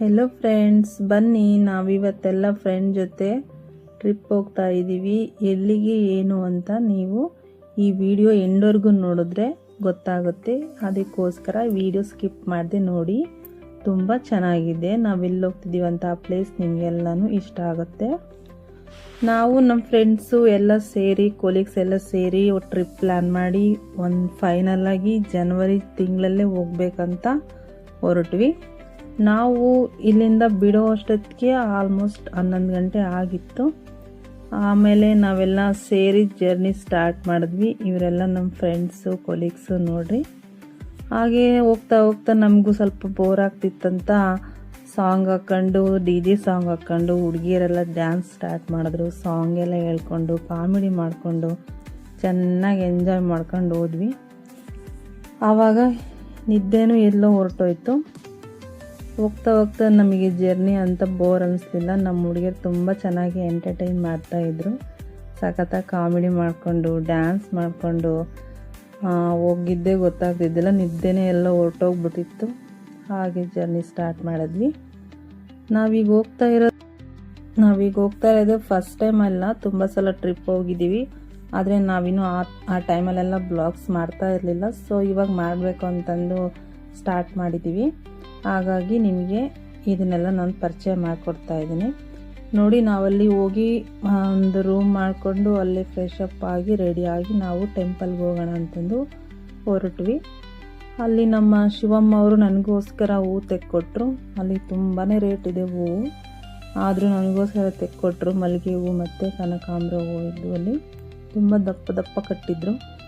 Hello friends ಬನ್ನಿ, ನಾವಿವತ್ತೆಲ್ಲ friend ಜೊತೆ trip ಹೋಗ್ತಾ ಇದ್ದೀವಿ ಎಲ್ಲಿಗೆ, ಏನು ಅಂತ ನೀವು ಈ ವಿಡಿಯೋ ಎಂಡವರೆಗೂ ನೋಡಿದ್ರೆ ಗೊತ್ತಾಗುತ್ತೆ. ಅದಕ್ಕೋಸ್ಕರ ವಿಡಿಯೋ ಸ್ಕಿಪ್ ಮಾಡದೆ ನೋಡಿ. ತುಂಬ ಚೆನ್ನಾಗಿದೆ. ಹೋಗ್ತಿದ್ದೀವಿ ಅಂತ ಆ ಪ್ಲೇಸ್ ನಿಮಗೆಲ್ಲನೂ ಇಷ್ಟ ಆಗುತ್ತೆ. ನಾವು ನಮ್ಮ ಫ್ರೆಂಡ್ಸು ಎಲ್ಲ ಸೇರಿ ಕೊಲೀಗ್ಸ್ ಎಲ್ಲ ಸೇರಿ ಟ್ರಿಪ್ ಪ್ಲ್ಯಾನ್ ಮಾಡಿ ಒಂದು ಫೈನಲ್ ಆಗಿ ಜನವರಿ ತಿಂಗಳಲ್ಲೇ ಹೋಗ್ಬೇಕಂತ ಹೊರಟ್ವಿ. ನಾವು ಇಲ್ಲಿಂದ ಬಿಡೋ ಅಷ್ಟೊತ್ತಿಗೆ ಆಲ್ಮೋಸ್ಟ್ ಹನ್ನೊಂದು ಗಂಟೆ ಆಗಿತ್ತು. ಆಮೇಲೆ ನಾವೆಲ್ಲ ಸೇರಿ ಜರ್ನಿ ಸ್ಟಾರ್ಟ್ ಮಾಡಿದ್ವಿ. ಇವರೆಲ್ಲ ನಮ್ಮ ಫ್ರೆಂಡ್ಸು ಕೊಲೀಗ್ಸು ನೋಡ್ರಿ. ಹಾಗೆ ಹೋಗ್ತಾ ಹೋಗ್ತಾ ನಮಗೂ ಸ್ವಲ್ಪ ಬೋರ್ ಆಗ್ತಿತ್ತಂತ ಸಾಂಗ್ ಹಾಕ್ಕೊಂಡು ಡಿ ಜೆ ಸಾಂಗ್ ಹಾಕ್ಕೊಂಡು ಹುಡುಗಿಯರೆಲ್ಲ ಡ್ಯಾನ್ಸ್ ಸ್ಟಾರ್ಟ್ ಮಾಡಿದ್ರು. ಸಾಂಗ್ ಎಲ್ಲ ಹೇಳ್ಕೊಂಡು ಕಾಮಿಡಿ ಮಾಡಿಕೊಂಡು ಚೆನ್ನಾಗಿ ಎಂಜಾಯ್ ಮಾಡ್ಕೊಂಡು ಹೋದ್ವಿ. ಆವಾಗ ನಿದ್ದೆನೂ ಎಲ್ಲೋ ಹೊರಟೋಯ್ತು. ಹೋಗ್ತಾ ಹೋಗ್ತಾ ನಮಗೆ ಜರ್ನಿ ಅಂತ ಬೋರ್ ಅನ್ನಿಸ್ಲಿಲ್ಲ ನಮ್ಮ ಹುಡುಗಿಯರು ತುಂಬ ಚೆನ್ನಾಗಿ ಎಂಟರ್ಟೈನ್ ಮಾಡ್ತಾಯಿದ್ರು ಸಖತ್ತಾಗಿ ಕಾಮಿಡಿ ಮಾಡಿಕೊಂಡು ಡ್ಯಾನ್ಸ್ ಮಾಡಿಕೊಂಡು ಹೋಗಿದ್ದೇ ಗೊತ್ತಾಗ್ತಿದ್ದಿಲ್ಲ ನಿದ್ದೆನೇ ಎಲ್ಲ ಹೊರಟೋಗ್ಬಿಟ್ಟಿತ್ತು. ಹಾಗೆ ಜರ್ನಿ ಸ್ಟಾರ್ಟ್ ಮಾಡಿದ್ವಿ. ನಾವೀಗ ಹೋಗ್ತಾ ಇರೋ, ನಾವೀಗ ಹೋಗ್ತಾ ಇರೋದು ಫಸ್ಟ್ ಟೈಮ್ ಅಲ್ಲ. ತುಂಬ ಸಲ ಟ್ರಿಪ್ ಹೋಗಿದ್ದೀವಿ. ಆದರೆ ನಾವಿನ್ನೂ ಆ ಆ ಟೈಮಲ್ಲೆಲ್ಲ ಬ್ಲಾಗ್ಸ್ ಮಾಡ್ತಾ ಇರಲಿಲ್ಲ. ಸೊ ಇವಾಗ ಮಾಡಬೇಕು ಅಂತಂದು ಸ್ಟಾರ್ಟ್ ಮಾಡಿದ್ದೀವಿ. ಹಾಗಾಗಿ ನಿಮಗೆ ಇದನ್ನೆಲ್ಲ ನಾನು ಪರಿಚಯ ಮಾಡಿಕೊಡ್ತಾ ಇದ್ದೀನಿ. ನೋಡಿ, ನಾವಲ್ಲಿ ಹೋಗಿ ಒಂದು ರೂಮ್ ಮಾಡಿಕೊಂಡು ಅಲ್ಲಿ ಫ್ರೆಶ್ ಅಪ್ ಆಗಿ ರೆಡಿಯಾಗಿ ನಾವು ಟೆಂಪಲ್ಗೆ ಹೋಗೋಣ ಅಂತಂದು ಹೊರಟ್ವಿ. ಅಲ್ಲಿ ನಮ್ಮ ಶಿವಮ್ಮ ಅವರು ನನಗೋಸ್ಕರ ಹೂವು ತೆಕ್ಕೊಟ್ರು. ಅಲ್ಲಿ ತುಂಬಾ ರೇಟ್ ಇದೆ ಹೂವು ಆದರೂ ನನಗೋಸ್ಕರ ತೆಕ್ಕೊಟ್ರು ಮಲ್ಲಿಗೆ ಹೂವು ಮತ್ತು ಕನಕಾಂಬ್ರ ಹೂವು ಇದ್ದು ಅಲ್ಲಿ. ತುಂಬ ದಪ್ಪ ದಪ್ಪ ಕಟ್ಟಿದ್ರು.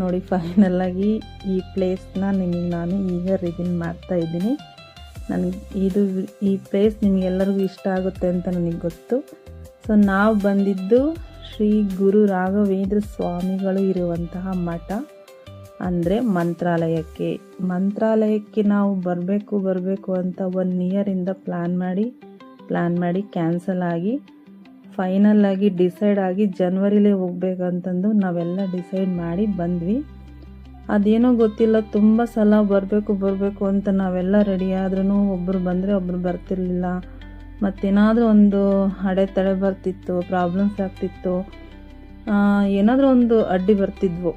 ನೋಡಿ ಫೈನಲ್ಲಾಗಿ ಈ ಪ್ಲೇಸ್ನ ನಿಮಗೆ ನಾನು ಈಗ ರಿವೀಲ್ ಮಾಡ್ತಾ ಇದ್ದೀನಿ. ನನಗೆ ಇದು ಈ ಪ್ಲೇಸ್ ನಿಮಗೆಲ್ಲರಿಗೂ ಇಷ್ಟ ಆಗುತ್ತೆ ಅಂತ ನನಗೆ ಗೊತ್ತು. ಸೊ ನಾವು ಬಂದಿದ್ದು ಶ್ರೀ ಗುರು ರಾಘವೇಂದ್ರ ಸ್ವಾಮಿಗಳು ಇರುವಂತಹ ಮಠ, ಅಂದರೆ ಮಂತ್ರಾಲಯಕ್ಕೆ. ಮಂತ್ರಾಲಯಕ್ಕೆ ನಾವು ಬರಬೇಕು ಬರಬೇಕು ಅಂತ ಒನ್ ಇಯರಿಂದ ಪ್ಲ್ಯಾನ್ ಮಾಡಿ ಪ್ಲ್ಯಾನ್ ಮಾಡಿ ಕ್ಯಾನ್ಸಲ್ ಆಗಿ ಫೈನಲ್ ಆಗಿ ಡಿಸೈಡ್ ಆಗಿ ಜನ್ವರಿಲೇ ಹೋಗ್ಬೇಕಂತಂದು ನಾವೆಲ್ಲ ಡಿಸೈಡ್ ಮಾಡಿ ಬಂದ್ವಿ. ಅದೇನೋ ಗೊತ್ತಿಲ್ಲ, ತುಂಬ ಸಲ ಬರಬೇಕು ಬರಬೇಕು ಅಂತ ನಾವೆಲ್ಲ ರೆಡಿ ಆದ್ರೂ ಒಬ್ಬರು ಬಂದರೆ ಒಬ್ಬರು ಬರ್ತಿರ್ಲಿಲ್ಲ. ಮತ್ತೇನಾದರೂ ಒಂದು ಅಡೆತಡೆ ಬರ್ತಿತ್ತು ಪ್ರಾಬ್ಲಮ್ಸ್ ಆಗ್ತಿತ್ತು ಏನಾದರೂ ಒಂದು ಅಡ್ಡಿ ಬರ್ತಿದ್ವು.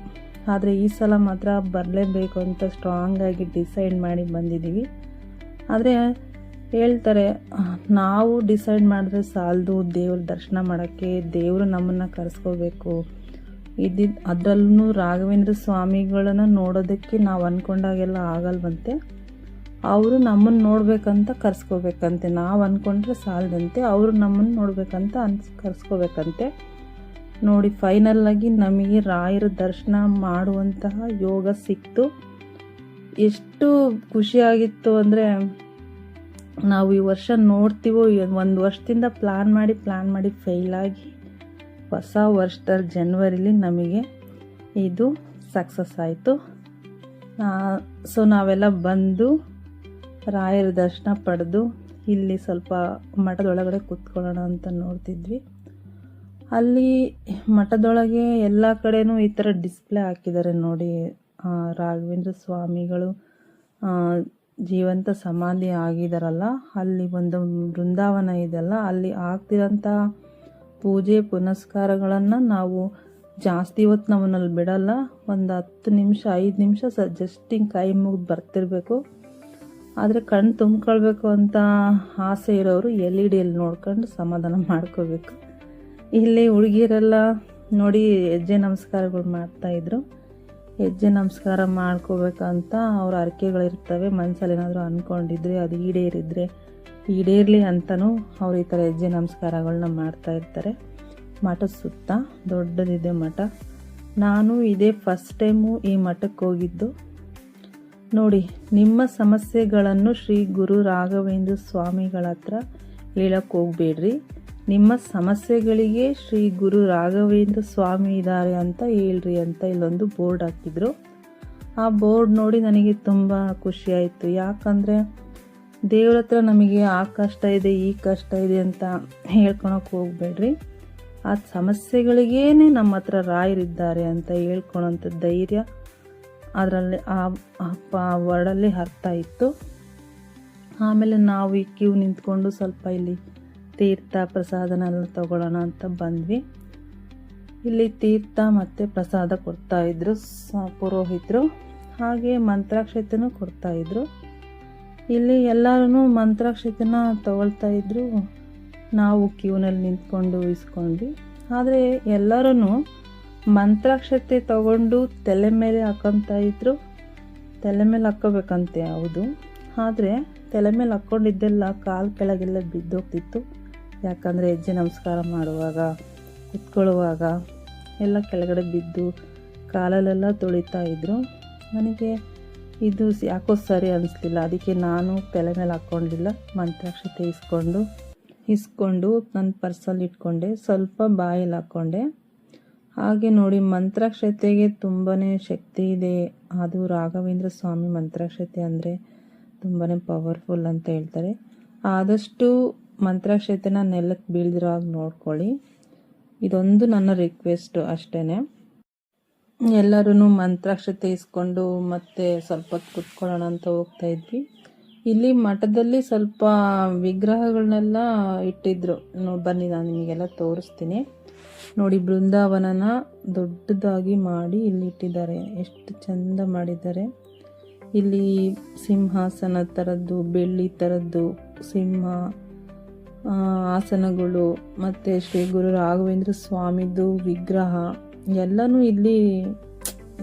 ಆದರೆ ಈ ಸಲ ಮಾತ್ರ ಬರಲೇಬೇಕು ಅಂತ ಸ್ಟ್ರಾಂಗಾಗಿ ಡಿಸೈಡ್ ಮಾಡಿ ಬಂದಿದ್ದೀವಿ. ಆದರೆ ಹೇಳ್ತಾರೆ, ನಾವು ಡಿಸೈಡ್ ಮಾಡಿದ್ರೆ ಸಾಲದು, ದೇವ್ರ ದರ್ಶನ ಮಾಡೋಕ್ಕೆ ದೇವರು ನಮ್ಮನ್ನು ಕರೆಸ್ಕೋಬೇಕು. ಇದ್ದಿದ್ದು ಅದರಲ್ಲೂ ರಾಘವೇಂದ್ರ ಸ್ವಾಮಿಗಳನ್ನ ನೋಡೋದಕ್ಕೆ ನಾವು ಅಂದ್ಕೊಂಡಾಗೆಲ್ಲ ಆಗಲ್ವಂತೆ. ಅವರು ನಮ್ಮನ್ನು ನೋಡಬೇಕಂತ ಕರ್ಸ್ಕೋಬೇಕಂತೆ. ನಾವು ಅಂದ್ಕೊಂಡ್ರೆ ಸಾಲದಂತೆ ಅವರು ನಮ್ಮನ್ನು ನೋಡಬೇಕಂತ ಅನ್ಸ್ ಕರ್ಸ್ಕೋಬೇಕಂತೆ. ನೋಡಿ ಫೈನಲ್ಲಾಗಿ ನಮಗೆ ರಾಯರ ದರ್ಶನ ಮಾಡುವಂತಹ ಯೋಗ ಸಿಕ್ತು. ಎಷ್ಟು ಖುಷಿಯಾಗಿತ್ತು ಅಂದರೆ ನಾವು ಈ ವರ್ಷ ನೋಡ್ತೀವೋ ಒಂದು ವರ್ಷದಿಂದ ಪ್ಲ್ಯಾನ್ ಮಾಡಿ ಪ್ಲ್ಯಾನ್ ಮಾಡಿ ಫೇಲಾಗಿ ಹೊಸ ವರ್ಷದ ಜನ್ವರಿಲಿ ನಮಗೆ ಇದು ಸಕ್ಸಸ್ ಆಯಿತು. ಸೊ ನಾವೆಲ್ಲ ಬಂದು ರಾಯರ ದರ್ಶನ ಪಡೆದು ಇಲ್ಲಿ ಸ್ವಲ್ಪ ಮಠದೊಳಗಡೆ ಕೂತ್ಕೊಳ್ಳೋಣ ಅಂತ ನೋಡ್ತಿದ್ವಿ. ಅಲ್ಲಿ ಮಠದೊಳಗೆ ಎಲ್ಲ ಕಡೆನೂ ಈ ಥರ ಡಿಸ್ಪ್ಲೇ ಹಾಕಿದ್ದಾರೆ ನೋಡಿ. ರಾಘವೇಂದ್ರ ಸ್ವಾಮಿಗಳು ಜೀವಂತ ಸಮಾಧಿ ಆಗಿದಾರಲ್ಲ, ಅಲ್ಲಿ ಒಂದು ಬೃಂದಾವನ ಇದೆಯಲ್ಲ, ಅಲ್ಲಿ ಆಗ್ತಿರೋಂಥ ಪೂಜೆ ಪುನಸ್ಕಾರಗಳನ್ನು ನಾವು ಜಾಸ್ತಿ ಹೊತ್ತು ನಮ್ಮನ್ನಲ್ಲಿ ಬಿಡಲ್ಲ. ಒಂದು ಹತ್ತು ನಿಮಿಷ, ಐದು ನಿಮಿಷ ಸ ಜಸ್ಟ್ ಹಿಂಗೆ ಕೈ ಮುಗಿದು ಬರ್ತಿರ್ಬೇಕು. ಆದರೆ ಕಣ್ಣು ತುಂಬ್ಕೊಳ್ಬೇಕು ಅಂತ ಆಸೆ ಇರೋರು ಎಲ್ ಇ ಡಿಯಲ್ಲಿ ನೋಡ್ಕೊಂಡು ಸಮಾಧಾನ ಮಾಡ್ಕೋಬೇಕು. ಇಲ್ಲಿ ಹುಡುಗಿಯರೆಲ್ಲ ನೋಡಿ ಹೆಜ್ಜೆ ನಮಸ್ಕಾರಗಳು ಮಾಡ್ತಾಯಿದ್ರು ಹೆಜ್ಜೆ ನಮಸ್ಕಾರ ಮಾಡ್ಕೋಬೇಕಂತ ಅವ್ರ ಹರಕೆಗಳಿರ್ತವೆ ಮನಸ್ಸಲ್ಲಿ ಏನಾದರೂ ಅಂದ್ಕೊಂಡಿದ್ರೆ ಅದು ಈಡೇರಿದ್ರೆ ಈಡೇರಲಿ ಅಂತಲೂ ಅವ್ರು ಈ ಥರ ಹೆಜ್ಜೆ ನಮಸ್ಕಾರಗಳನ್ನ ಮಾಡ್ತಾ ಇರ್ತಾರೆ. ಮಠದ ಸುತ್ತ ದೊಡ್ಡದಿದೆ ಮಠ. ನಾನು ಇದೇ ಫಸ್ಟ್ ಟೈಮು ಈ ಮಠಕ್ಕೆ ಹೋಗಿದ್ದು. ನೋಡಿ, ನಿಮ್ಮ ಸಮಸ್ಯೆಗಳನ್ನು ಶ್ರೀ ಗುರು ರಾಘವೇಂದ್ರ ಸ್ವಾಮಿಗಳ ಹತ್ರ ಹೇಳಕ್ಕೆ ಹೋಗ್ಬೇಡ್ರಿ. ನಿಮ್ಮ ಸಮಸ್ಯೆಗಳಿಗೆ ಶ್ರೀ ಗುರು ರಾಘವೇಂದ್ರ ಸ್ವಾಮಿ ಇದ್ದಾರೆ ಅಂತ ಹೇಳ್ರಿ ಅಂತ ಇಲ್ಲೊಂದು ಬೋರ್ಡ್ ಹಾಕಿದ್ರು. ಆ ಬೋರ್ಡ್ ನೋಡಿ ನನಗೆ ತುಂಬ ಖುಷಿಯಾಯಿತು ಯಾಕಂದರೆ ದೇವ್ರ ಹತ್ರ ನಮಗೆ ಆ ಕಷ್ಟ ಇದೆ, ಈ ಕಷ್ಟ ಇದೆ ಅಂತ ಹೇಳ್ಕೊಳಕ್ಕೆ ಹೋಗ್ಬೇಡ್ರಿ. ಆ ಸಮಸ್ಯೆಗಳಿಗೇನೆ ನಮ್ಮ ಹತ್ರ ರಾಯರಿದ್ದಾರೆ ಅಂತ ಹೇಳ್ಕೊಳೋಂಥ ಧೈರ್ಯ ಅದರಲ್ಲಿ ಆ ವರ್ಡಲ್ಲಿ ಅರ್ಥ ಇತ್ತು. ಆಮೇಲೆ ನಾವು ಈ ಕ್ಯೂ ನಿಂತ್ಕೊಂಡು ಸ್ವಲ್ಪ ಇಲ್ಲಿ ತೀರ್ಥ ಪ್ರಸಾದನೆಲ್ಲ ತಗೊಳ್ಳೋಣ ಅಂತ ಬಂದ್ವಿ. ಇಲ್ಲಿ ತೀರ್ಥ ಮತ್ತು ಪ್ರಸಾದ ಕೊಡ್ತಾ ಇದ್ರು, ಸ, ಪುರೋಹಿತರು. ಹಾಗೆ ಮಂತ್ರಾಕ್ಷತೆನೂ ಕೊಡ್ತಾ ಇದ್ರು. ಇಲ್ಲಿ ಎಲ್ಲರೂ ಮಂತ್ರಾಕ್ಷತೆನ ತಗೊಳ್ತಾ ಇದ್ರು. ನಾವು ಕ್ಯೂನಲ್ಲಿ ನಿಂತ್ಕೊಂಡು ಇಸ್ಕೊಂಡ್ವಿ ಆದರೆ ಎಲ್ಲರೂ ಮಂತ್ರಾಕ್ಷತೆ ತಗೊಂಡು ತಲೆ ಮೇಲೆ ಹಾಕೊತಾ ಇದ್ರು. ತಲೆ ಮೇಲೆ ಹಾಕ್ಕೋಬೇಕಂತೆ, ಹೌದು. ಆದರೆ ತಲೆ ಮೇಲೆ ಹಾಕ್ಕೊಂಡಿದ್ದೆಲ್ಲ ಕಾಲು ಕೆಳಗೆಲ್ಲ ಬಿದ್ದೋಗ್ತಿತ್ತು. ಯಾಕಂದರೆ ಹೆಜ್ಜೆ ನಮಸ್ಕಾರ ಮಾಡುವಾಗ, ಕುತ್ಕೊಳ್ಳುವಾಗ ಎಲ್ಲ ಕೆಳಗಡೆ ಬಿದ್ದು ಕಾಲಲ್ಲೆಲ್ಲ ತೊಳಿತಾ ಇದ್ದರು ನನಗೆ ಇದು ಯಾಕೋ ಸರಿ ಅನಿಸ್ಲಿಲ್ಲ. ಅದಕ್ಕೆ ನಾನು ತಲೆ ಮೇಲೆ ಹಾಕ್ಕೊಂಡಿಲ್ಲ ಮಂತ್ರಾಕ್ಷತೆ ಇಸ್ಕೊಂಡು ಇಸ್ಕೊಂಡು ನನ್ನ ಪರ್ಸಲ್ಲಿ ಇಟ್ಕೊಂಡೆ. ಸ್ವಲ್ಪ ಬಾಯಲ್ಲಿ ಹಾಕ್ಕೊಂಡೆ ಹಾಗೆ ನೋಡಿ ಮಂತ್ರಾಕ್ಷತೆಗೆ ತುಂಬಾ ಶಕ್ತಿ ಇದೆ. ಅದು ರಾಘವೇಂದ್ರ ಸ್ವಾಮಿ ಮಂತ್ರಾಕ್ಷತೆ ಅಂದರೆ ತುಂಬಾ ಪವರ್ಫುಲ್ ಅಂತ ಹೇಳ್ತಾರೆ. ಆದಷ್ಟು ಮಂತ್ರಾಕ್ಷತೆನ ನೆಲಕ್ಕೆ ಬೀಳ್ದಿರೋ ಹಾಗೆ ನೋಡ್ಕೊಳ್ಳಿ. ಇದೊಂದು ನನ್ನ ರಿಕ್ವೆಸ್ಟು ಅಷ್ಟೇ ಎಲ್ಲರೂ ಮಂತ್ರಾಕ್ಷತೆ ಇಸ್ಕೊಂಡು ಮತ್ತೆ ಸ್ವಲ್ಪ ಕುತ್ಕೊಳ್ಳೋಣ ಅಂತ ಹೋಗ್ತಾ ಇದ್ವಿ. ಇಲ್ಲಿ ಮಠದಲ್ಲಿ ಸ್ವಲ್ಪ ವಿಗ್ರಹಗಳನ್ನೆಲ್ಲ ಇಟ್ಟಿದ್ರು. ಬನ್ನಿ, ನಾನು ನಿಮಗೆಲ್ಲ ತೋರಿಸ್ತೀನಿ. ನೋಡಿ, ಬೃಂದಾವನನ ದೊಡ್ಡದಾಗಿ ಮಾಡಿ ಇಲ್ಲಿ ಇಟ್ಟಿದ್ದಾರೆ. ಎಷ್ಟು ಚಂದ ಮಾಡಿದ್ದಾರೆ. ಇಲ್ಲಿ ಸಿಂಹಾಸನ ಥರದ್ದು ಬೆಳ್ಳಿ ಥರದ್ದು ಸಿಂಹ ಆಸನಗಳು ಮತ್ತು ಶ್ರೀ ಗುರು ರಾಘವೇಂದ್ರ ಸ್ವಾಮಿದು ವಿಗ್ರಹ ಎಲ್ಲನೂ ಇಲ್ಲಿ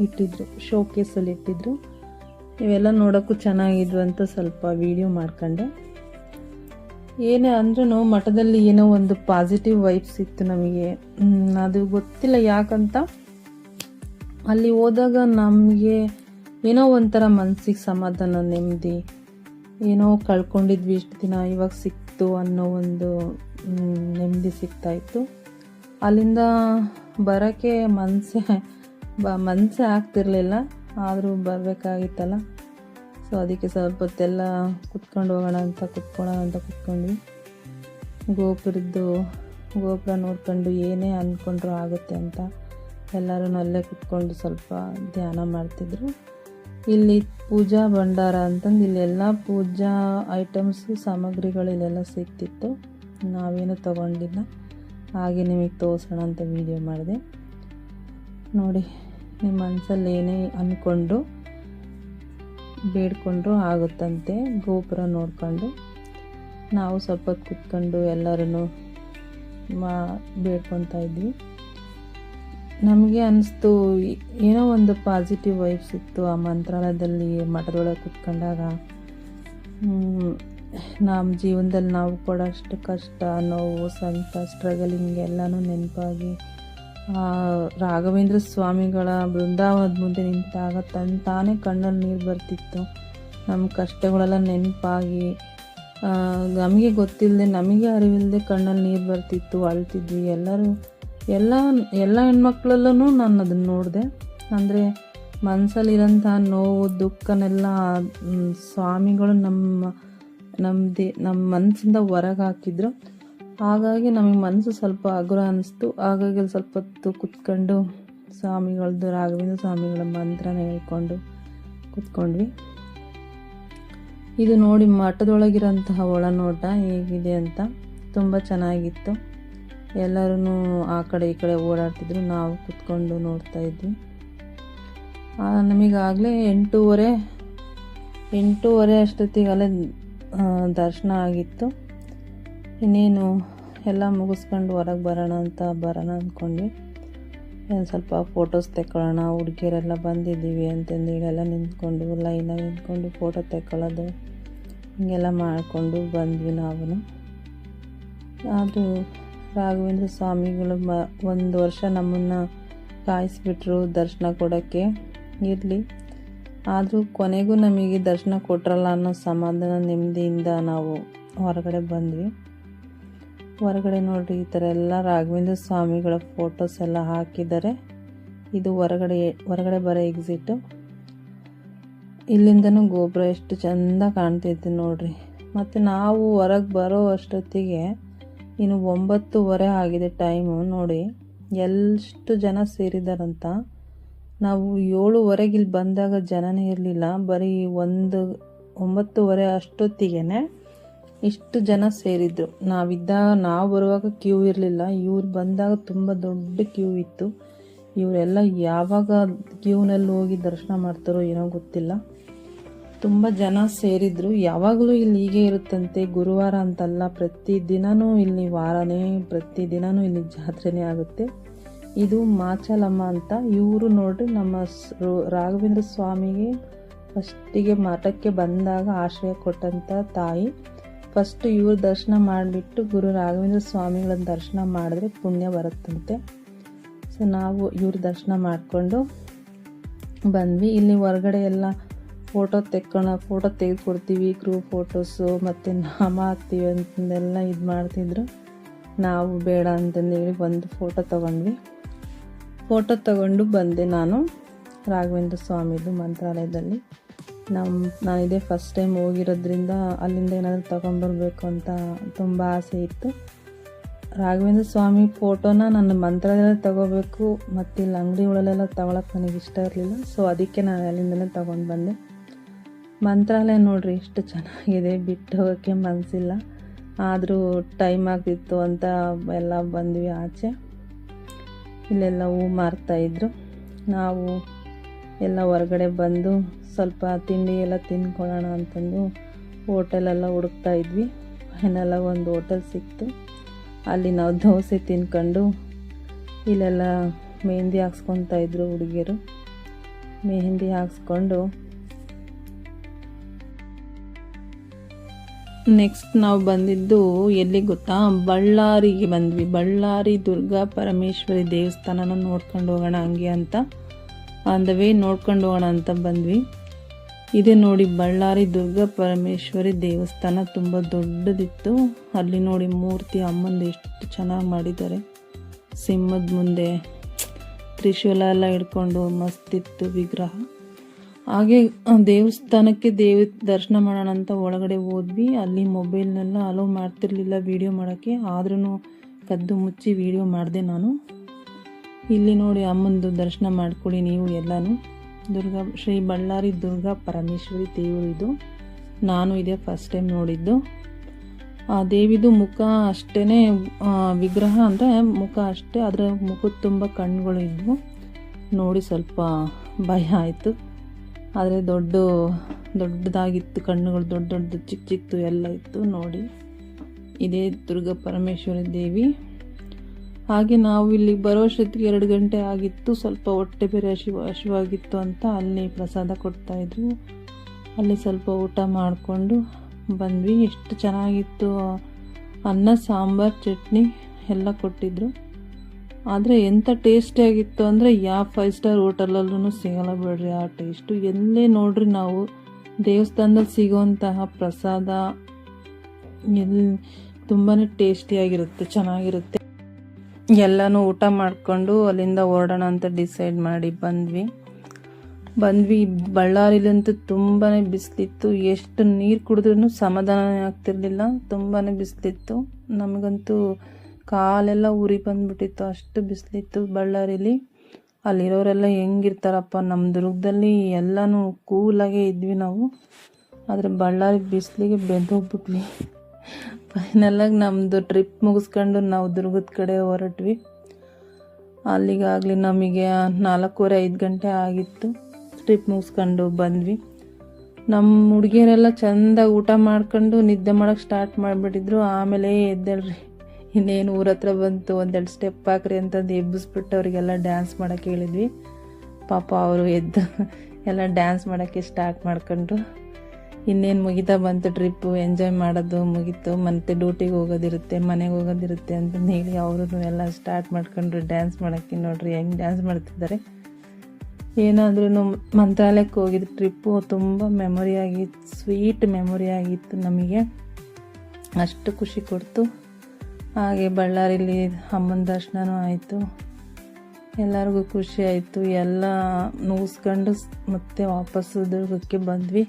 ಇಟ್ಟಿದ್ರು ಶೋಕೇಸಲ್ಲಿ ಇಟ್ಟಿದ್ರು. ಇವೆಲ್ಲ ನೋಡೋಕ್ಕೂ ಚೆನ್ನಾಗಿದ್ವು ಅಂತ ಸ್ವಲ್ಪ ವಿಡಿಯೋ ಮಾಡ್ಕೊಂಡೆ. ಏನೇ ಅಂದ್ರೂ ಮಠದಲ್ಲಿ ಏನೋ ಒಂದು ಪಾಸಿಟಿವ್ ವೈಬ್ಸ್ ಇತ್ತು ನಮಗೆ. ಅದು ಗೊತ್ತಿಲ್ಲ ಯಾಕಂತ. ಅಲ್ಲಿ ಹೋದಾಗ ನಮಗೆ ಏನೋ ಒಂಥರ ಮನಸ್ಸಿಗೆ ಸಮಾಧಾನ, ನೆಮ್ಮದಿ. ಏನೋ ಕಳ್ಕೊಂಡಿದ್ವಿ ಇಷ್ಟು ದಿನ, ಇವಾಗ ಸಿಕ್ತು ಅನ್ನೋ ಒಂದು ನೆಮ್ಮದಿ ಸಿಗ್ತಾ ಇತ್ತು. ಅಲ್ಲಿಂದ ಬರೋಕ್ಕೆ ಮನಸ್ಸೇ, ಬ, ಮನಸ್ಸೇ ಆಗ್ತಿರಲಿಲ್ಲ. ಆದರೂ ಬರಬೇಕಾಗಿತ್ತಲ್ಲ. ಸೊ ಅದಕ್ಕೆ ಸ್ವಲ್ಪ ಹೊತ್ತೆಲ್ಲ ಕುತ್ಕೊಂಡು ಹೋಗೋಣ ಅಂತ ಕುತ್ಕೊಳ್ಳೋಣ ಅಂತ ಕುತ್ಕೊಂಡ್ವಿ. ಗೋಪುರದ್ದು, ಗೋಪುರ ನೋಡ್ಕೊಂಡು ಏನೇ ಅಂದ್ಕೊಂಡ್ರು ಆಗುತ್ತೆ ಅಂತ ಎಲ್ಲರೂ ಅಲ್ಲೇ ಕುತ್ಕೊಂಡು ಸ್ವಲ್ಪ ಧ್ಯಾನ ಮಾಡ್ತಿದ್ರು. ಇಲ್ಲಿ ಪೂಜಾ ಭಂಡಾರ ಅಂತಂದು ಇಲ್ಲೆಲ್ಲ ಪೂಜಾ ಐಟಮ್ಸು ಸಾಮಗ್ರಿಗಳು ಇಲ್ಲೆಲ್ಲ ಸಿಗ್ತಿತ್ತು ನಾವೇನು ತಗೊಂಡಿಲ್ಲ. ಹಾಗೆ ನಿಮಗೆ ತೋರಿಸೋಣ ಅಂತ ವೀಡಿಯೋ ಮಾಡಿದೆ. ನೋಡಿ ನಿಮ್ಮ ಮನಸ್ಸಲ್ಲಿ ಏನೇ ಅಂದ್ಕೊಂಡು ಬೇಡ್ಕೊಂಡ್ರು ಆಗುತ್ತಂತೆ. ಗೋಪುರ ನೋಡಿಕೊಂಡು ನಾವು ಸ್ವಲ್ಪ ಕುತ್ಕೊಂಡು ಎಲ್ಲರೂ ಮಾ, ಬೇಡ್ಕೊತಾ ಇದ್ವಿ. ನಮಗೆ ಅನ್ನಿಸ್ತು ಏನೋ ಒಂದು ಪಾಸಿಟಿವ್ ವೈಬ್ಸ್ ಇತ್ತು ಆ ಮಂತ್ರಾಲಯದಲ್ಲಿ ಮಠದೊಳಗೆ ಕುತ್ಕೊಂಡಾಗ. ನಮ್ಮ ಜೀವನದಲ್ಲಿ ನಾವು ಕೊಡೋಷ್ಟು ಕಷ್ಟ, ನೋವು ಸಂತ ಸ್ಟ್ರಗಲಿಂಗ್ ಎಲ್ಲನೂ ನೆನಪಾಗಿ ರಾಘವೇಂದ್ರ ಸ್ವಾಮಿಗಳ ಬೃಂದಾವನದ ಮುಂದೆ ನಿಂತಾಗ ತನ್ನ ತಾನೇ ಕಣ್ಣಲ್ಲಿ ನೀರು ಬರ್ತಿತ್ತು. ನಮ್ಮ ಕಷ್ಟಗಳೆಲ್ಲ ನೆನಪಾಗಿ ನಮಗೆ ಗೊತ್ತಿಲ್ಲದೆ ನಮಗೆ ಅರಿವಿಲ್ಲದೆ ಕಣ್ಣಲ್ಲಿ ನೀರು ಬರ್ತಿತ್ತು, ಅಳ್ತಿದ್ವಿ. ಎಲ್ಲರೂ ಎಲ್ಲ ಎಲ್ಲ ಹೆಣ್ಮಕ್ಳಲ್ಲೂ ನಾನು ಅದನ್ನು ನೋಡಿದೆ. ಅಂದರೆ ಮನಸ್ಸಲ್ಲಿರೋಂಥ ನೋವು, ದುಃಖನೆಲ್ಲ ಸ್ವಾಮಿಗಳು ನಮ್ಮ ನಮ್ಮ ದೇ ನಮ್ಮ ಮನಸ್ಸಿಂದ ಹೊರಗೆ ಹಾಕಿದ್ರು ಹಾಗಾಗಿ ನಮಗೆ ಮನಸ್ಸು ಸ್ವಲ್ಪ ಹಗುರ ಅನ್ನಿಸ್ತು ಹಾಗಾಗಿ ಅಲ್ಲಿ ಸ್ವಲ್ಪ ಹೊತ್ತು ಕುತ್ಕೊಂಡು ಸ್ವಾಮಿಗಳದ್ದು ರಾಘವೇಂದ್ರ ಸ್ವಾಮಿಗಳ ಮಂತ್ರನ ಹೇಳ್ಕೊಂಡು ಕುತ್ಕೊಂಡ್ವಿ. ಇದು ನೋಡಿ ಮಠದೊಳಗಿರೋಂತಹ ಒಳನೋಟ ಹೇಗಿದೆ ಅಂತ ತುಂಬ ಚೆನ್ನಾಗಿತ್ತು. ಎಲ್ಲರೂ ಆ ಕಡೆ ಈ ಕಡೆ ಓಡಾಡ್ತಿದ್ರು. ನಾವು ಕುತ್ಕೊಂಡು ನೋಡ್ತಾ ಇದ್ವಿ. ನಮಗಾಗಲೇ ಎಂಟೂವರೆ ಎಂಟೂವರೆ ಅಷ್ಟೊತ್ತಿಗೆ ಅಲ್ಲೇ ಆ, ದರ್ಶನ ಆಗಿತ್ತು. ಇನ್ನೇನು ಎಲ್ಲ ಮುಗಿಸ್ಕೊಂಡು ಹೊರಗೆ ಬರೋಣ ಅಂತ ಬರೋಣ ಅಂದ್ಕೊಂಡ್ವಿ ಒಂದು ಸ್ವಲ್ಪ ಫೋಟೋಸ್ ತೆಕ್ಕೊಳ್ಳೋಣ ಹುಡುಗಿಯರೆಲ್ಲ ಬಂದಿದ್ದೀವಿ ಅಂತಂದೇಳಿ ಎಲ್ಲ ನಿಂತ್ಕೊಂಡು ಲೈನಾಗಿ ನಿಂತ್ಕೊಂಡು ಫೋಟೋ ತೆಕ್ಕೊಳ್ಳೋದು ಹೀಗೆಲ್ಲ ಮಾಡಿಕೊಂಡು ಬಂದ್ವಿ ನಾವು. ಆದರೂ ರಾಘವೇಂದ್ರ ಸ್ವಾಮಿಗಳು ಮ, ಒಂದು ವರ್ಷ ನಮ್ಮನ್ನು ಕಾಯಿಸಿಬಿಟ್ರು ದರ್ಶನ ಕೊಡೋಕ್ಕೆ. ಇರಲಿ. ಆದರೂ ಕೊನೆಗೂ ನಮಗೆ ದರ್ಶನ ಕೊಟ್ರಲ್ಲ ಅನ್ನೋ ಸಮಾಧಾನ, ನೆಮ್ಮದಿಯಿಂದ ನಾವು ಹೊರಗಡೆ ಬಂದ್ವಿ. ಹೊರಗಡೆ ನೋಡಿರಿ, ಈ ಥರ ಎಲ್ಲ ರಾಘವೇಂದ್ರ ಸ್ವಾಮಿಗಳ ಫೋಟೋಸ್ ಎಲ್ಲ ಹಾಕಿದ್ದಾರೆ. ಇದು ಹೊರಗಡೆ ಹೊರಗಡೆ ಬರೋ ಎಕ್ಸಿಟು ಇಲ್ಲಿಂದನೂ ಗೋಪುರ ಎಷ್ಟು ಚೆಂದ ಕಾಣ್ತಿತ್ತು ನೋಡ್ರಿ. ಮತ್ತು ನಾವು ಹೊರಗೆ ಬರೋ ಅಷ್ಟೊತ್ತಿಗೆ ಇನ್ನು ಒಂಬತ್ತುವರೆ ಆಗಿದೆ ಟೈಮು ನೋಡಿ. ಎಷ್ಟು ಜನ ಸೇರಿದಾರಂತ ನಾವು ಏಳುವರೆಗೆ ಇಲ್ಲಿ ಬಂದಾಗ ಜನನೇ ಇರಲಿಲ್ಲ. ಬರೀ ಒಂದು, ಒಂಬತ್ತುವರೆ ಅಷ್ಟೊತ್ತಿಗೆ ಇಷ್ಟು ಜನ ಸೇರಿದ್ರು. ನಾವಿದ್ದಾಗ ನಾವು ಬರುವಾಗ ಕ್ಯೂ ಇರಲಿಲ್ಲ. ಇವ್ರು ಬಂದಾಗ ತುಂಬ ದೊಡ್ಡ ಕ್ಯೂ ಇತ್ತು. ಇವರೆಲ್ಲ ಯಾವಾಗ ಕ್ಯೂನಲ್ಲಿ ಹೋಗಿ ದರ್ಶನ ಮಾಡ್ತಾರೋ ಏನೋ ಗೊತ್ತಿಲ್ಲ. ತುಂಬ ಜನ ಸೇರಿದ್ರು. ಯಾವಾಗಲೂ ಇಲ್ಲಿ ಹೀಗೆ ಇರುತ್ತಂತೆ. ಗುರುವಾರ ಅಂತಲ್ಲ ಪ್ರತಿ ದಿನನೂ ಇಲ್ಲಿ ವಾರನೇ, ಪ್ರತಿ ದಿನನೂ ಇಲ್ಲಿ ಜಾತ್ರೆನೇ ಆಗುತ್ತೆ. ಇದು ಮಾಚಲಮ್ಮ ಅಂತ. ಇವರು ನೋಡ್ರಿ ನಮ್ಮ ರಾಘವೇಂದ್ರ ಸ್ವಾಮಿಗೆ ಫಸ್ಟಿಗೆ ಮಠಕ್ಕೆ ಬಂದಾಗ ಆಶ್ರಯ ಕೊಟ್ಟಂಥ ತಾಯಿ. ಫಸ್ಟ್ ಇವ್ರ ದರ್ಶನ ಮಾಡಿಬಿಟ್ಟು ಗುರು ರಾಘವೇಂದ್ರ ಸ್ವಾಮಿಗಳ ದರ್ಶನ ಮಾಡಿದ್ರೆ ಪುಣ್ಯ ಬರುತ್ತಂತೆ. ಸೊ ನಾವು ಇವ್ರ ದರ್ಶನ ಮಾಡಿಕೊಂಡು ಬಂದ್ವಿ. ಇಲ್ಲಿ ಹೊರಗಡೆ ಎಲ್ಲ ಫೋಟೋ ತೆಕ್ಕೋಣ ಫೋಟೋ ತೆಗೆದುಕೊಡ್ತೀವಿ ಗ್ರೂಪ್ ಫೋಟೋಸು ಮತ್ತು ನಾಮ ಹಾಕ್ತೀವಿ ಅಂತಂದೆಲ್ಲ ಇದು ಮಾಡ್ತಿದ್ರು. ನಾವು ಬೇಡ ಅಂತಂದೇಳಿ ಬಂದು ಫೋಟೋ ತಗೊಂಡ್ವಿ. ಫೋಟೋ ತಗೊಂಡು ಬಂದೆ ನಾನು ರಾಘವೇಂದ್ರ ಸ್ವಾಮಿದು ಮಂತ್ರಾಲಯದಲ್ಲಿ. ನಮ್ಮ ನಾನು ಇದೇ ಫಸ್ಟ್ ಟೈಮ್ ಹೋಗಿರೋದ್ರಿಂದ ಅಲ್ಲಿಂದ ಏನಾದರೂ ತೊಗೊಂಬರ್ಬೇಕು ಅಂತ ತುಂಬ ಆಸೆ ಇತ್ತು. ರಾಘವೇಂದ್ರ ಸ್ವಾಮಿ ಫೋಟೋನ ನನ್ನ ಮಂತ್ರಾಲಯದಲ್ಲಿ ತೊಗೋಬೇಕು, ಮತ್ತು ಇಲ್ಲಿ ಅಂಗಡಿಗಳಲ್ಲೆಲ್ಲ ತಗೊಳಕ್ಕೆ ನನಗೆ ಇಷ್ಟ ಇರಲಿಲ್ಲ. ಸೊ ಅದಕ್ಕೆ ನಾನು ಅಲ್ಲಿಂದಲೇ ತೊಗೊಂಡು ಬಂದೆ. ಮಂತ್ರಾಲಯ ನೋಡ್ರಿ ಎಷ್ಟು ಚೆನ್ನಾಗಿದೆ. ಬಿಟ್ಟು ಹೋಗೋಕ್ಕೆ ಮನಸ್ಸಿಲ್ಲ ಆದರೂ ಟೈಮ್ ಆಗ್ತಿತ್ತು ಅಂತ ಎಲ್ಲ ಬಂದ್ವಿ ಆಚೆ. ಇಲ್ಲೆಲ್ಲ ಹೂ ಮಾರ್ತಾಯಿದ್ರು ನಾವು ಎಲ್ಲ ಹೊರಗಡೆ ಬಂದು ಸ್ವಲ್ಪ ತಿಂಡಿ ಎಲ್ಲ ತಿನ್ಕೊಳ್ಳೋಣ ಅಂತಂದು ಹೋಟೆಲೆಲ್ಲ ಹುಡುಕ್ತಾ ಇದ್ವಿ. ಫೈನಲಾಗಿ ಒಂದು ಹೋಟೆಲ್ ಸಿಕ್ತು. ಅಲ್ಲಿ ನಾವು ದೋಸೆ ತಿನ್ಕೊಂಡು ಇಲ್ಲೆಲ್ಲ ಮೆಹಂದಿ ಹಾಕ್ಸ್ಕೊತಾಯಿದ್ರು ಹುಡುಗಿಯರು. ಮೆಹಂದಿ ಹಾಕ್ಸ್ಕೊಂಡು ನೆಕ್ಸ್ಟ್ ನಾವು ಬಂದಿದ್ದು ಎಲ್ಲಿ ಗೊತ್ತಾ? ಬಳ್ಳಾರಿಗೆ ಬಂದ್ವಿ. ಬಳ್ಳಾರಿ, ದುರ್ಗಾ, ಪರಮೇಶ್ವರಿ ದೇವಸ್ಥಾನನ ನೋಡ್ಕೊಂಡು ಹೋಗೋಣ ಹಂಗೆ ಅಂತ. ಆನ್ ದ ವೇ ನೋಡ್ಕೊಂಡು ಹೋಗೋಣ ಅಂತ ಬಂದ್ವಿ. ಇದೆ ನೋಡಿ ಬಳ್ಳಾರಿ, ದುರ್ಗಾ, ಪರಮೇಶ್ವರಿ ದೇವಸ್ಥಾನ ತುಂಬ ದೊಡ್ಡದಿತ್ತು. ಅಲ್ಲಿ ನೋಡಿ ಮೂರ್ತಿ ಅಮ್ಮಂದು ಎಷ್ಟು ಚೆನ್ನಾಗಿ ಮಾಡಿದ್ದಾರೆ. ಸಿಂಹದ ಮುಂದೆ ತ್ರಿಶೂಲ ಎಲ್ಲ ಹಿಡ್ಕೊಂಡು ಮಸ್ತಿತ್ತು ವಿಗ್ರಹ. ಹಾಗೆ ದೇವಸ್ಥಾನಕ್ಕೆ ದೇವ ದರ್ಶನ ಮಾಡೋಣ ಅಂತ ಒಳಗಡೆ ಹೋದ್ವಿ. ಅಲ್ಲಿ ಮೊಬೈಲ್ನೆಲ್ಲ ಅಲೋ ಮಾಡ್ತಿರ್ಲಿಲ್ಲ ವೀಡಿಯೋ ಮಾಡೋಕ್ಕೆ. ಆದ್ರೂ ಕದ್ದು ಮುಚ್ಚಿ ವೀಡಿಯೋ ಮಾಡಿದೆ ನಾನು. ಇಲ್ಲಿ ನೋಡಿ ಅಮ್ಮಂದು ದರ್ಶನ ಮಾಡ್ಕೊಳ್ಳಿ ನೀವು ಎಲ್ಲನೂ. ದುರ್ಗಾ, ಶ್ರೀ ಬಳ್ಳಾರಿ ದುರ್ಗಾ ಪರಮೇಶ್ವರಿ ದೇವರು ಇದು. ನಾನು ಇದೇ ಫಸ್ಟ್ ಟೈಮ್ ನೋಡಿದ್ದು. ಆ, ದೇವಿದು ಮುಖ ಅಷ್ಟೇ ವಿಗ್ರಹ ಅಂದರೆ ಮುಖ ಅಷ್ಟೇ. ಅದರ ಮುಖದ ತುಂಬ ಕಣ್ಣುಗಳು ಇದ್ವು. ನೋಡಿ ಸ್ವಲ್ಪ ಭಯ ಆಯಿತು. ಆದರೆ ದೊಡ್ಡ, ದೊಡ್ಡದಾಗಿತ್ತು, ಕಣ್ಣುಗಳು ದೊಡ್ಡ ದೊಡ್ಡದು, ಚಿಕ್ಕ ಚಿಕ್ಕದು ಎಲ್ಲ ಇತ್ತು ನೋಡಿ. ಇದೇ ದುರ್ಗಾ ಪರಮೇಶ್ವರಿ ದೇವಿ. ಹಾಗೆ ನಾವು ಇಲ್ಲಿ ಬರೋಷ್ಟೊತ್ತಿಗೆ ಎರಡು ಗಂಟೆ ಆಗಿತ್ತು. ಸ್ವಲ್ಪ ಹೊಟ್ಟೆ ಬೇರೆ ಹಸಿವು, ಹಸಿವಾಗಿತ್ತು ಅಂತ ಅಲ್ಲಿ ಪ್ರಸಾದ ಕೊಡ್ತಾಯಿದ್ರು ಅಲ್ಲಿ ಸ್ವಲ್ಪ ಊಟ ಮಾಡಿಕೊಂಡು ಬಂದ್ವಿ. ಎಷ್ಟು ಚೆನ್ನಾಗಿತ್ತು. ಅನ್ನ, ಸಾಂಬಾರು, ಚಟ್ನಿ ಎಲ್ಲ ಕೊಟ್ಟಿದ್ರು. ಆದರೆ ಎಂಥ ಟೇಸ್ಟಿಯಾಗಿತ್ತು ಅಂದರೆ ಯಾವ ಫೈವ್ ಸ್ಟಾರ್ ಹೋಟೆಲಲ್ಲೂ ಸಿಗಲ್ಲ ಬಿಡ್ರಿ ಆ ಟೇಸ್ಟು ಎಲ್ಲೇ ನೋಡ್ರಿ ನಾವು, ದೇವಸ್ಥಾನದಲ್ಲಿ ಸಿಗೋವಂತಹ ಪ್ರಸಾದ ಎಲ್ಲಿ ತುಂಬಾ ಟೇಸ್ಟಿಯಾಗಿರುತ್ತೆ ಚೆನ್ನಾಗಿರುತ್ತೆ. ಎಲ್ಲನೂ ಊಟ ಮಾಡಿಕೊಂಡು ಅಲ್ಲಿಂದ ಹೊರಡೋಣ ಅಂತ ಡಿಸೈಡ್ ಮಾಡಿ ಬಂದ್ವಿ. ಬಂದ್ವಿ, ಬಳ್ಳಾರಿಲಂತೂ ತುಂಬಾ ಬಿಸಿಲಿತ್ತು. ಎಷ್ಟು ನೀರು ಕುಡಿದ್ರೂ ಸಮಾಧಾನ ಆಗ್ತಿರ್ಲಿಲ್ಲ ತುಂಬಾ ಬಿಸಿಲಿತ್ತು. ನಮಗಂತೂ ಕಾಲೆಲ್ಲ ಉರಿ ಬಂದ್ಬಿಟ್ಟಿತ್ತು. ಅಷ್ಟು ಬಿಸಿಲಿತ್ತು ಬಳ್ಳಾರಿಲಿ. ಅಲ್ಲಿರೋರೆಲ್ಲ ಹೆಂಗಿರ್ತಾರಪ್ಪ? ನಮ್ಮ ದುರ್ಗದಲ್ಲಿ ಎಲ್ಲನೂ ಕೂಲಾಗೆ ಇದ್ವಿ ನಾವು. ಆದರೆ ಬಳ್ಳಾರಿ ಬಿಸಿಲಿಗೆ ಬೆಂದೋಗ್ಬಿಟ್ವಿ ಫೈನಲಾಗಿ ನಮ್ಮದು ಟ್ರಿಪ್ ಮುಗಿಸ್ಕೊಂಡು ನಾವು ದುರ್ಗದ ಕಡೆ ಹೊರಟ್ವಿ. ಅಲ್ಲಿಗಾಗಲಿ ನಮಗೆ ನಾಲ್ಕೂವರೆ, ಐದು ಗಂಟೆ ಆಗಿತ್ತು. ಟ್ರಿಪ್ ಮುಗಿಸ್ಕೊಂಡು ಬಂದ್ವಿ. ನಮ್ಮ ಹುಡುಗಿಯರೆಲ್ಲ ಚೆಂದಾಗಿ ಊಟ ಮಾಡ್ಕೊಂಡು ನಿದ್ದೆ ಮಾಡೋಕ್ಕೆ ಸ್ಟಾರ್ಟ್ ಮಾಡಿಬಿಟ್ಟಿದ್ರು. ಆಮೇಲೆ ಎದ್ದೇಳ್ರಿ. ಇನ್ನೇನು ಊರ ಹತ್ರ ಬಂತು, ಒಂದೆರಡು ಸ್ಟೆಪ್ ಹಾಕ್ರಿ ಅಂತಂದು ಎಬ್ಬಿಸ್ಬಿಟ್ಟು ಅವರಿಗೆಲ್ಲ ಡ್ಯಾನ್ಸ್ ಮಾಡೋಕ್ಕೆ ಹೇಳಿದ್ವಿ. ಪಾಪ ಅವರು ಎದ್ದು ಎಲ್ಲ ಡ್ಯಾನ್ಸ್ ಮಾಡೋಕ್ಕೆ ಸ್ಟಾರ್ಟ್ ಮಾಡ್ಕೊಂಡ್ರು. ಇನ್ನೇನು ಮುಗಿತಾ ಬಂತು ಟ್ರಿಪ್ಪು ಎಂಜಾಯ್ ಮಾಡೋದು ಮುಗೀತು. ಮತ್ತೆ ಡ್ಯೂಟಿಗೆ ಹೋಗೋದಿರುತ್ತೆ, ಮನೆಗೆ ಹೋಗೋದಿರುತ್ತೆ ಅಂತಂದು ಹೇಳಿ ಅವರು ಎಲ್ಲ ಸ್ಟಾರ್ಟ್ ಮಾಡ್ಕೊಂಡ್ರು. ಡ್ಯಾನ್ಸ್ ಮಾಡೋಕ್ಕೆ ನೋಡ್ರಿ ಹೆಂಗೆ ಡ್ಯಾನ್ಸ್ ಮಾಡ್ತಿದ್ದಾರೆ. ಏನಾದ್ರೂ ಮಂತ್ರಾಲಯಕ್ಕೆ ಹೋಗಿದ್ದು ಟ್ರಿಪ್ಪು ತುಂಬ ಮೆಮೊರಿ ಆಗಿತ್ತು ಸ್ವೀಟ್ ಮೆಮೊರಿ ಆಗಿತ್ತು ನಮಗೆ. ಅಷ್ಟು ಖುಷಿ ಕೊಡ್ತು. ಹಾಗೆ ಬಳ್ಳಾರಿಲಿ ಅಮ್ಮನ ದರ್ಶನವೂ ಆಯಿತು. ಎಲ್ಲರಿಗೂ ಖುಷಿ ಆಯಿತು. ಎಲ್ಲ ಮುಗಿಸ್ಕೊಂಡು ಮತ್ತೆ ವಾಪಸ್ಸು ದುರ್ಗಕ್ಕೆ ಬಂದ್ವಿ.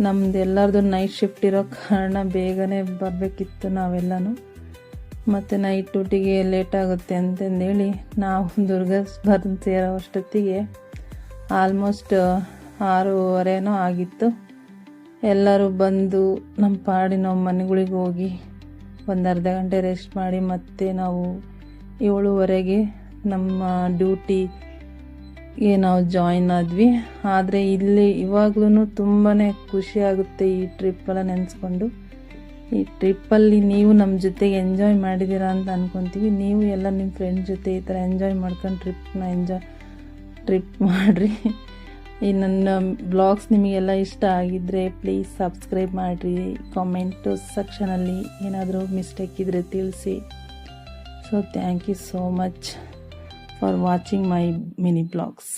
ನಮ್ದು ಎಲ್ಲರದು ನೈಟ್ ಶಿಫ್ಟ್ ಇರೋ ಕಾರಣ ಬೇಗನೆ ಬರಬೇಕಿತ್ತು ನಾವೆಲ್ಲನೂ. ಮತ್ತು ನೈಟ್ ಡ್ಯೂಟಿಗೆ ಲೇಟ್ ಆಗುತ್ತೆ ಅಂತಂದೇಳಿ ನಾವು ದುರ್ಗ ಬಂದು ಸೇರೋ ಅಷ್ಟೊತ್ತಿಗೆ ಆಲ್ಮೋಸ್ಟ್ ಆರೂವರೆನೋ ಆಗಿತ್ತು. ಎಲ್ಲರೂ ಬಂದು ನಮ್ಮ ಪಾಡಿ ಮನೆಗಳಿಗೆ ಹೋಗಿ ಒಂದು ಅರ್ಧ ಗಂಟೆ ರೆಸ್ಟ್ ಮಾಡಿ ಮತ್ತೆ ನಾವು ಏಳುವರೆಗೆ ನಮ್ಮ ಡ್ಯೂಟಿಗೆ ನಾವು ಜಾಯಿನ್ ಆದ್ವಿ. ಆದರೆ ಇಲ್ಲಿ ಇವಾಗ್ಲೂ ತುಂಬಾ ಖುಷಿ ಆಗುತ್ತೆ ಈ ಟ್ರಿಪ್ಪೆಲ್ಲ ನೆನೆಸ್ಕೊಂಡು. ಈ ಟ್ರಿಪ್ಪಲ್ಲಿ ನೀವು ನಮ್ಮ ಜೊತೆಗೆ ಎಂಜಾಯ್ ಮಾಡಿದ್ದೀರಾ ಅಂತ ಅಂದ್ಕೊತೀವಿ ನೀವು ಎಲ್ಲ ನಿಮ್ಮ ಫ್ರೆಂಡ್ ಜೊತೆ ಈ ಥರ ಎಂಜಾಯ್ ಮಾಡ್ಕೊಂಡು ಟ್ರಿಪ್ನ ಎಂಜಾಯ್ ಟ್ರಿಪ್ ಮಾಡಿರಿ. ಈ ನನ್ನ ಬ್ಲಾಗ್ಸ್ ನಿಮಗೆಲ್ಲ ಇಷ್ಟ ಆಗಿದ್ದರೆ ಪ್ಲೀಸ್ ಸಬ್ಸ್ಕ್ರೈಬ್ ಮಾಡಿರಿ. ಕಾಮೆಂಟು ಸೆಕ್ಷನಲ್ಲಿ ಏನಾದರೂ ಮಿಸ್ಟೇಕ್ ಇದ್ದರೆ ತಿಳಿಸಿ. So thank you so much for watching my mini blogs